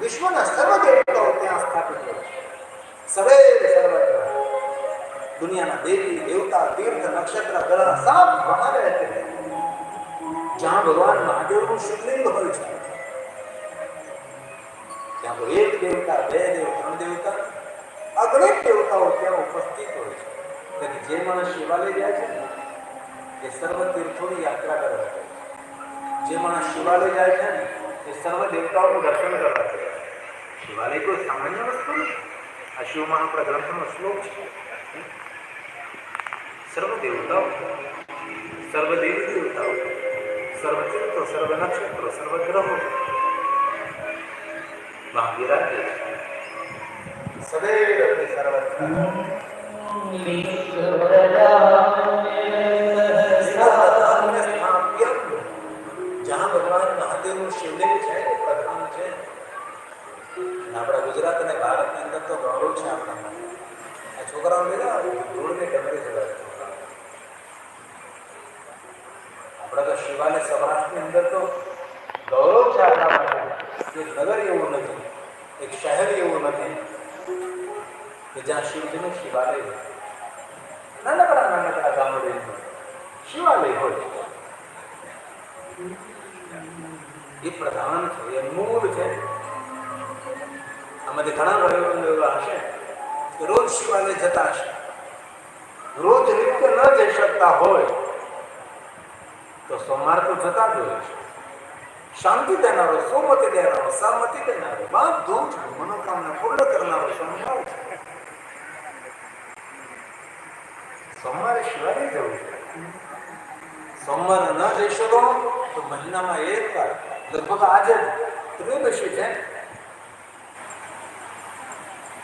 વિશ્વના સર્વ દેવતાઓ ત્યાં સ્થાપિત હોય છે સર્વે સર્વત્ર દુનિયાના દેવી દેવતા તીર્થ નક્ષત્ર ગ્રહ सब वहां रहते हैं जहां भगवान महादेव નું શિવલિંગ હોય છે ત્યાં તો એક દેવતા બે દેવ ત્રણ દેવતા અગણિત દેવતાઓ ત્યાં ઉપસ્થિત હોય છે તેથી જે માણસ શિવાલય જાય છે ને એ સર્વ તીર્થોની યાત્રા કરવા જાય છે જે માણસ શિવાલય જાય છે ને એ સર્વ દેવતાઓનું દર્શન કરવા જાય છે શિવાલય કોઈ સામાન્ય વસ્તુ નથી. આ શિવ મહાપ્રદ ગ્રંથનો શ્લોક છે. સર્વ દેવતાઓ, સર્વ દેવી દેવતાઓ, સર્વ ચિત્રો સર્વ નક્ષત્રો, સર્વ ગ્રહો. મહાવીરાજ્ય સદૈવ તે જ્યાં ભગવાન મહાદેવનું શિવલિંગ આપણા ગુજરાત અને ભારતની અંદર તો ગૌરવ છે આપણા આ છોકરાઓ લીધા ધૂળને ડબરી જવા આપણા તો શિવાને સૌરાષ્ટ્રની અંદર તો ગૌરવ છે આપણા માટે. એક નગર એવું નથી, એક શહેર એવું નથી કે જ્યાં શિવજીનું શિવાલય નાનકડા નાનકડા ગામડે શિવાલય હોય. એ પ્રધાન છે, એ મૂળ છે. આમાંથી ઘણા એવા હશે રોજ શિવાલય જતા હશે. રોજ નિત્ય ન જઈ શકતા હોય તો સોમવાર તો જતા જ હોય શાંતિ દેનારો સોમતિ દેનારો સહમતિ દેનારો બધું જ મનોકામના પૂર્ણ કરનારો સમજાવું. સોમવારે શિવાલય જવું છે. સોમવારે ન જઈ શકો તો મહિનામાં એક વાર, લગભગ આજે ત્રયોદશી છે.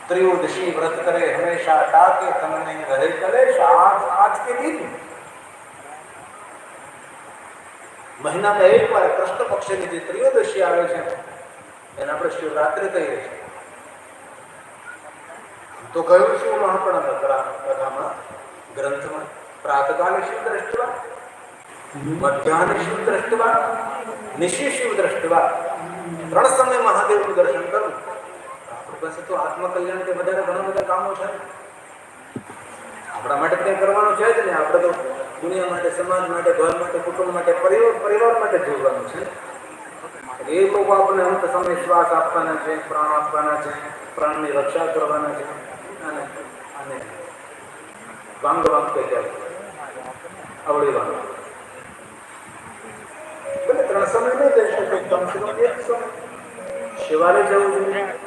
ત્રયોદશી વ્રત કરે હંમેશા ટાકે તમને રહે કરે આજ આજ કે દિન મહિનામાં એક વાર કૃષ્ણ પક્ષની જે ત્રિયોદશી આવે છે, એને આપણે શિવરાત્રિ કહીએ છીએ. તો કયું શું મહાપણ કથામાં ગ્રંથમાં, પ્રાતકાલે શિવ દ્રષ્ટવા, મધ્યાહન શિવ દ્રષ્ટવા, નિશી શિવ દ્રષ્ટવા, ત્રણ સમય મહાદેવનું દર્શન કરવું. આપણી પાસે તો આત્મકલ્યાણ કે વધારે ઘણા બધા કામો છે આપણા માટે કંઈ કરવાનું છે જ ને આપણે તો દુનિયા માટે, સમાજ માટે, ઘર માટે, કુટુંબ માટે, પરિવાર પરિવાર માટે જીવવાનું છે. એ લોકો આપણને અંત સમય શ્વાસ આપવાના છે, પ્રાણ આપવાના છે, પ્રાણની રક્ષા કરવાના છે. અને અને વાંગ વાંગ કહી કહેવાય અવળી વાંગ. ભલે ત્રણ સમય નહીં જઈ શકે કમ એક સમય. શિવાલય જવું જોઈએ.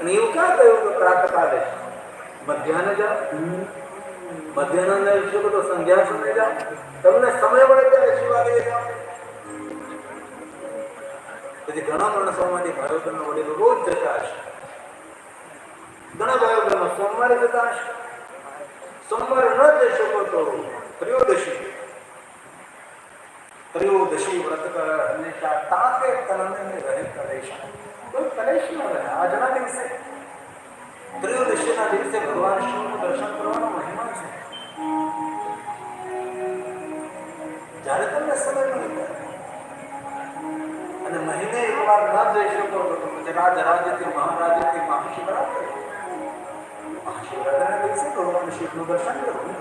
અને એવું ક્યાં કહ્યું કે પ્રાતકાલે મધ્યાહને જાઓ. મધ્યાહન શકો તો સંધ્યા સમય જાઓ. તમને સમય મળે ત્યારે શિવાલય જાઓ. પછી ઘણા માણસોમાંથી ભાઈઓ બહેનો વડીલો રોજ જતા હશે. ઘણા ભાઈઓ સોમવારે જતા હશે. સોમવારે ન જઈ શકો તો ત્રયોદશી. ત્રયોદશી વ્રત કર. હંમેશા તાકે તનને રહે કરે. કોઈ કલેશ ન રહે આજના દિવસે ત્રયોદશીના દિવસે ભગવાન શિવનું દર્શન કરવાનો મહિમા છે. જ્યારે તમને સમય મળી, અને મહિને એકવાર ન જઈ શકો તો પછી રાજ રાજ્યથી, મહારાજ્યથી, મહાશિવરાત્રિ. મહાશિવરાત્રિના દિવસે ભગવાન શિવનું દર્શન કરવું.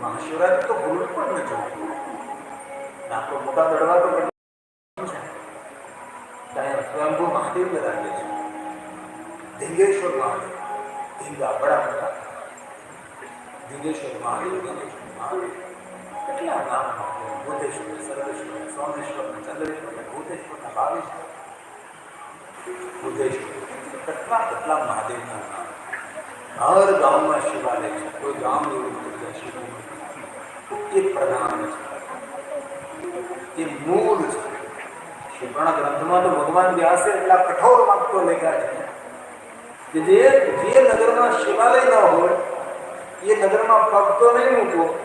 મહાશિવરાત્રિ તો ભૂલ પણ ન જોવું આપણો મોટા દડવા તો ત્યાં સ્વયંભૂ મહાદેવ બિરાજે છે ધીંગેશ્વર મહાદેવ ધીંગા બડા મોટા ધીંગેશ્વર મહાદેવ ધીંગેશ્વર મહાદેવ કેટલા નામ મહાદેવ ભૂતેશ્વર સર્વેશ્વર સોમેશ્વર ચંદ્રેશ્વર ભૂતેશ્વર ભાવેશ્વર બુદ્ધેશ્વર કેટલા કેટલા મહાદેવના નામ હર ગામમાં શિવાલય છે કોઈ ગામ એવું નથી જ્યાં શિવાલય નથી. એ પ્રધાન છે એ મૂળ શિવપણા ગ્રંથમાં તો ભગવાન વ્યાસે એટલા કઠોર વાક્યો લખ્યા છે. કે જે જે નગરમાં શિવાલય ન હોય, એ નગરમાં પગ તો નહીં મૂકો,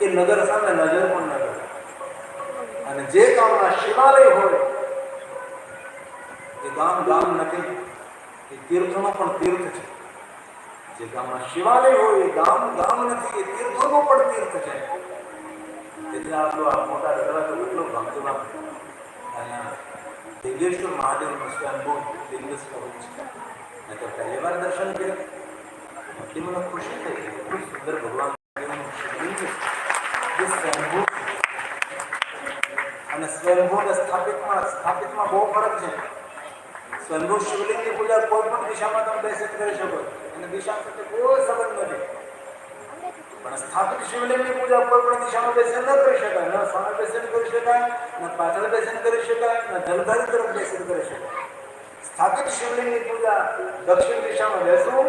એ નગર સામે નજર પણ ન અને જે ગામમાં શિવાલય હોય, એ ગામ ગામ નથી, એ તીર્થનો પણ તીર્થ છે. જે ગામમાં શિવાલય હોય, એ ગામ ગામ નથી, એ તીર્થોનો પણ તીર્થ છે. તેથી આપણો આ મોટા દરવાજો એટલો ભક્તમાં અહીંયા લિંગેશ્વર મહાદેવનું સ્વયંભૂ દિવ્ય સ્વરૂપ છે. મેં તો પહેલી વાર દર્શન કર્યું. એટલી મને ખુશી થઈ એટલું સુંદર ભગવાન સ્વયંભૂ અને સ્વયંભૂ સ્થાપિતમાં સ્થાપિતમાં બહુ ફરક છે. સ્વયંભૂ શિવલિંગની પૂજા કોઈ પણ દિશામાં તમે બેસીને કરી શકો અને દિશા સાથે કોઈ સંબંધ નથી. સ્થાપિત શિવલિંગની પૂજા કોઈ પણ દિશામાં બેસીને ન કરી શકાય. ન સામે બેસીને કરી શકાય, ન પાછળ બેસીને કરી શકાય, ન જલધારી તરફ બેસીને કરી શકાય. સ્થાપિત શિવલિંગની પૂજા દક્ષિણ દિશામાં બેસવું,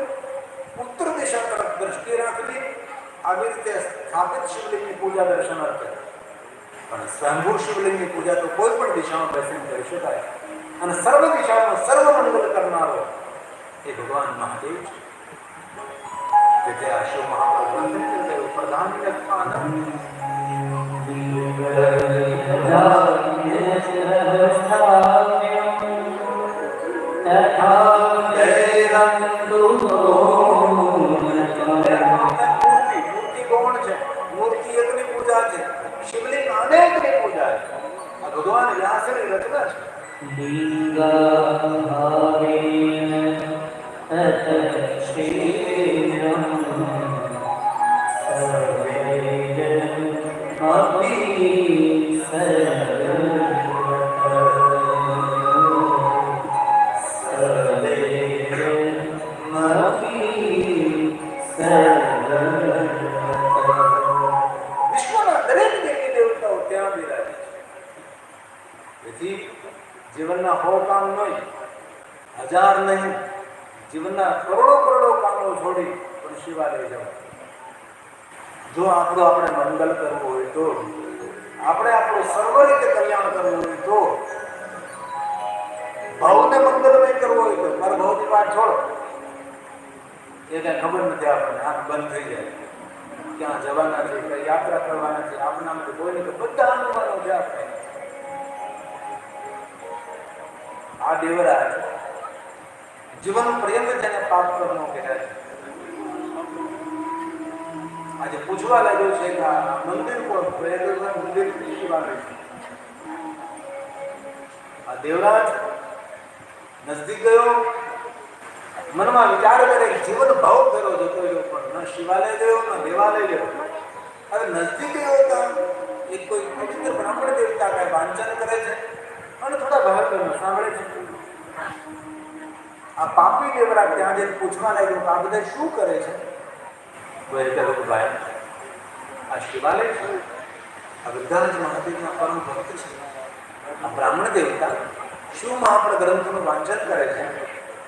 ઉત્તર દિશા તરફ દ્રષ્ટિ રાખવી, આવી રીતે સ્થાપિત શિવલિંગની પૂજા દર્શનાર્થે પણ સ્વયંભૂ શિવલિંગની પૂજા તો કોઈ પણ દિશામાં બેસીને કરી શકાય. અને સર્વ દિશામાં સર્વ મંગલ કરનારો એ ભગવાન મહાદેવ છે. તેથી આ શિવ મહાપ્રભુ ભગવાન વ્યાસની રચના છે વિશ્વના દરેક દેવી દેવતાઓ જીવનના હો કામ નહીં હજાર નહીં જીવનના કરોડો કરોડો કામો છોડી પણ શિવાલય જાઓ જો આપણું આપણે મંગલ કરવું હોય તો, આપણે આપણું સર્વ રીતે કલ્યાણ કરવું હોય તો, ભાવને મંગલમય કરવો હોય તો પર ભાવની વાત છોડો. એ કઈ ખબર નથી આપણને, આંખ બંધ થઈ જાય. ક્યાં જવાના છે, કઈ યાત્રા કરવાના છે આપણા માટે કોઈ નહીં બધા અનુમાનો છે આપણે. આ દેવરાજ જીવન પ્રેમ જેને પાપ કરનો કહેવાય. છે આજે પૂછવા લાગ્યો છે કે આ મંદિર કોણ પ્રયાગરાજના મંદિર શિવાલય છે. આ દેવરાજ નજદીક ગયો, મનમાં વિચાર કરે જીવન ભાવ ફેરો જતો રહ્યો, પણ ન શિવાલય ગયો, ન દેવાલય ગયો. હવે નજદીક ગયો તો એક કોઈ પવિત્ર બ્રાહ્મણ દેવતા કઈ વાંચન કરે છે અને થોડા ભાવ સાંભળે છે. આ પાપી દેવરા ત્યાં જઈને પૂછવા લાગ્યો કે આ બધા શું કરે છે? કે ભાઈ આ શિવાલય છે આ જ મહાદેવના પરમ ભક્ત છે આ બ્રાહ્મણ દેવતા શું મહાપ્ર ગ્રંથોનું વાંચન કરે છે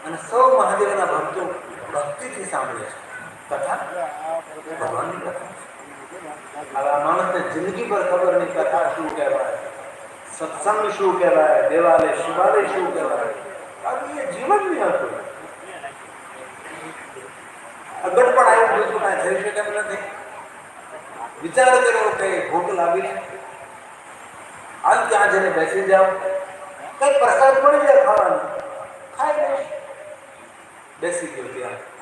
અને સૌ મહાદેવના ભક્તો ભક્તિથી સાંભળે છે કથા ભગવાનની કથા હવે આ માણસને જિંદગી પર ખબર નહીં કથા શું કહેવાય સત્સંગ શું કહેવાય દેવાલય શિવાલય શું કહેવાય કારણ કે એ જીવન નહીં હતું અગર પણ એમ નથી? વિચાર કરો કે ભૂખ લાવી હાલ ત્યાં જઈને બેસી જાઓ. કઈ પ્રસાદ મળી જાય ખાવાનું? ખાઈ લે બેસી ગયો ત્યાં.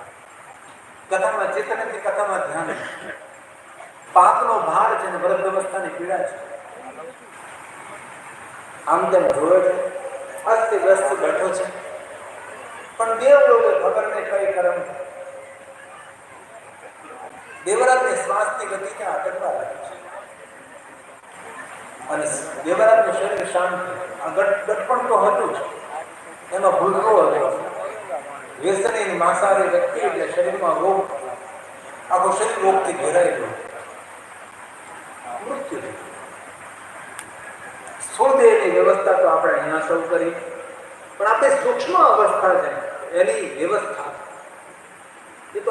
કથામાં ચેતનથી કથામાં ધ્યાન પાપનો ભાર છે ને વૃદ્ધ અવસ્થાની પીડા છે. આમ તેમ જોયો છે. અસ્ત વ્યસ્ત બેઠો છે. પણ દેવ લોકો ખબર નહીં કઈ કરમ. દેવરાજની શ્વાસની ગતિને અટકવા લાગે છે. અને દેવરાજનું શરીર શાંત આ તો હતું જ. એનો ભૂલકો હતો. વ્યસની માંસાહારી વ્યક્તિ એટલે શરીરમાં રોગ. આખું શરીર રોગથી ઘેરાયેલું મૃત્યુ સ્વદેહની વ્યવસ્થા તો આપણે અહીંયા સૌ કરી. પણ આપણે સૂક્ષ્મ અવસ્થા છે. એની વ્યવસ્થા.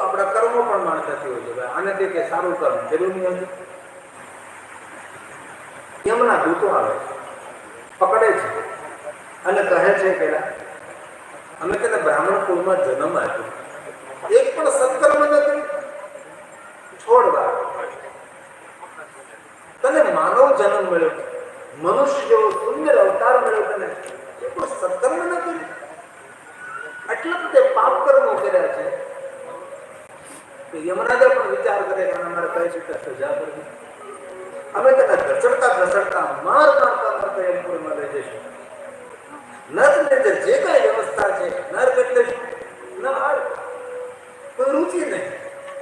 આપણા કર્મો પણ માણ થયો છે આને તે કે સારું કર્મ જરૂર નહીં હતું એમના દૂતો આવે પકડે છે. અને કહે છે પેલા અમે તેને બ્રાહ્મણ કુળમાં જન્મ આપ્યો. એક પણ સત્કર્મ નથી. છોડ વાત તને માનવ જન્મ મળ્યો. મનુષ્ય જેવો સુંદર અવતાર મળ્યો તને. એ પણ સત્કર્મ નથી. એટલા તે પાપ કર્મો કર્યા છે. તો યમરાજા પણ વિચાર કરે કે અમારે કઈ છૂટા સજા કરવી અમે તેને ધસડતા ધસડતા માર મારતા મારતા યમપુરમાં લઈ જઈશું. નરની અંદર જે કઈ વ્યવસ્થા છે, નર એટલે ન કોઈ રુચિ નહીં.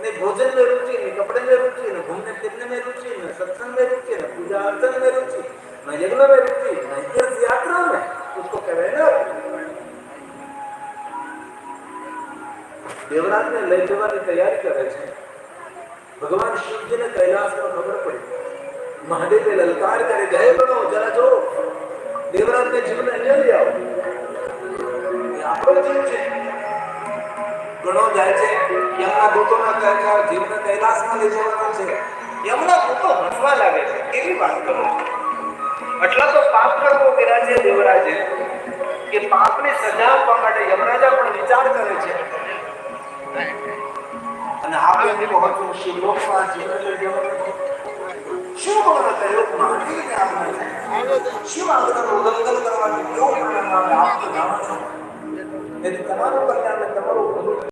ને ભોજન મેં રૂચિ નહીં કપડે મેં રુચિ નહીં ઘૂમને ફિરને મેં રૂચિ નહીં સત્સંગ મેં રુચિ નહીં પૂજા અર્ચન મેં રુચિ નહીં યજ્ઞ મેં રુચિ લઈ જવાની તૈયારી કરે છે. ભગવાન શિવજીને કૈલાસમાં ખબર પડી. મહાદેવે લલકાર કરે, જય બનો જરા જો. દેવરાજને જીવને અહીંયા લઈ આવો. આપણો જીવ છે. ઘણો જાય છે. યમના ભૂતોના કહેતા જીવને કૈલાસમાં લઈ જવાનો છે. યમના ભૂતો હસવા લાગે છે. એવી વાત કરો એટલા તો પાપ કર્મો વિરાજે દેવરાજે. કે પાપની સજા આપવા માટે યમરાજા પણ વિચાર કરે છે. આપણે પહોંચવું જીવન લઈ જવાનું છે. શું મહાદેવને આપણે પરિણામ જાણો છો તેથી તમારું ભલું